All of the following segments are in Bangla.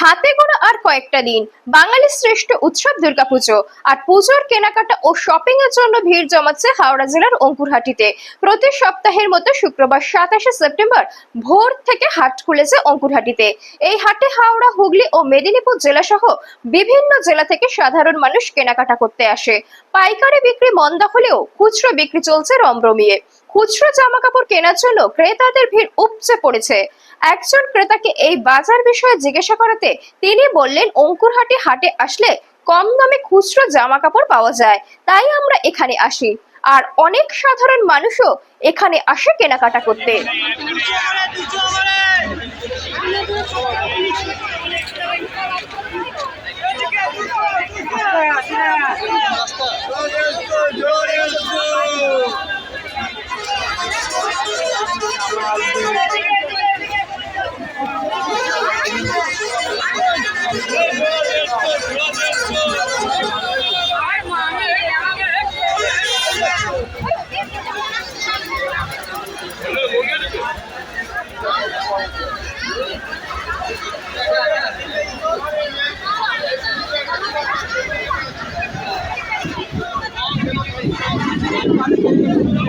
হাতে গোনা আর কয়েকটা দিন। বাঙালির শ্রেষ্ঠ উৎসব দুর্গাপুজো। আর পুজোর কেনাকাটা ও শপিং এর জন্য ভিড় জমাচ্ছে হাওড়া জেলার অঙ্কুরহাটিতে। প্রতি সপ্তাহের মতো শুক্রবার সাতাশে সেপ্টেম্বর ভোর থেকে হাট খুলেছে অঙ্কুরহাটিতে। এই হাটে হাওড়া, হুগলি ও মেদিনীপুর জেলা সহ বিভিন্ন জেলা থেকে সাধারণ মানুষ কেনাকাটা করতে আসে। পাইকারি বিক্রি মন্দা হলেও খুচরো বিক্রি চলছে রমরমিয়ে। খুচরো জামা কাপড় কেনার জন্য ক্রেতাদের ভিড় উপচে পড়েছে। একজন ক্রেতাকে এই বাজার বিষয়ে জিজ্ঞাসা করাতে তিনি বললেন, অঙ্কুরহাটি হাটে আসলে কম দামে খুচরো জামা কাপড় পাওয়া যায়। তাই আমরা এখানে আসি। আর অনেক সাধারণ মানুষও এখানে আসে কেনাকাটা করতে।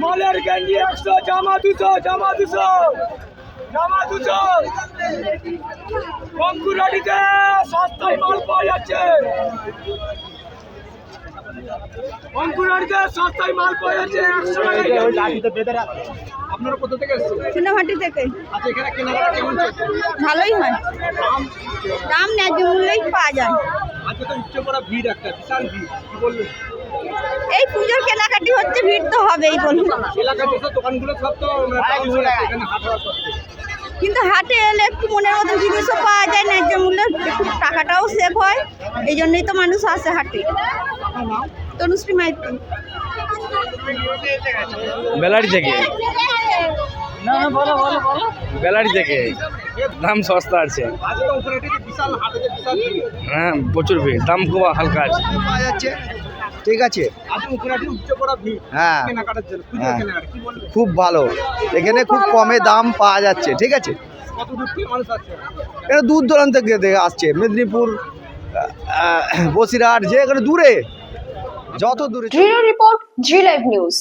মালের গেঞ্জি একশো জামা দুশো জামা দুশো জামা দুশো। অঙ্কুরাটিতে সস্তায় মাল পাওয়া যাচ্ছে। অঙ্কুরাটিতে সস্তায় মাল পাওয়া যাচ্ছে একশো। আপনারা কোথা থেকে থেকে। আচ্ছা এখানে কেনাকাটা কেমন ভালোই হয়। দাম? ন্যায্য মূল্যেই পাওয়া যায়। আজকে তো উচ্চ করা ভিড় একটা বিশাল ভিড়। কি বলবেন? এই পুজোর কেনাকাটি হচ্ছে ভিড় তো হবেই বলুন। দোকানগুলো সব তো টাউন আছে, এখানে হাট হওয়ার সত্ত্বেও। কিন্তু হাটে এলে একটু মনের মতো জিনিসও পাওয়া যায় ন্যায্য মূল্যে একটু টাকাটাও সেভ হয় এই জন্যই তো মানুষ আসে হাটে। তনুশ্রী মাইতি। বেলারি থেকে? বেলারি থেকে? দাম সস্তা আছে। হ্যাঁ প্রচুর ভিড়। দাম খুব হালকা আছে। পাওয়া যাচ্ছে ঠিক আছে। হ্যাঁ। হ্যাঁ। কেনাকাটা কি বলবেন খুব ভালো। এখানে খুব কমে দাম পাওয়া যাচ্ছে ঠিক আছে? কত দূর থেকে মানুষ আসছে এটা দূর দূরান্ত থেকে আসছে মেদিনীপুর বসিরহাট যে এখানে দূরে। যত দূরে রিপোর্ট জি লাইভ নিউজ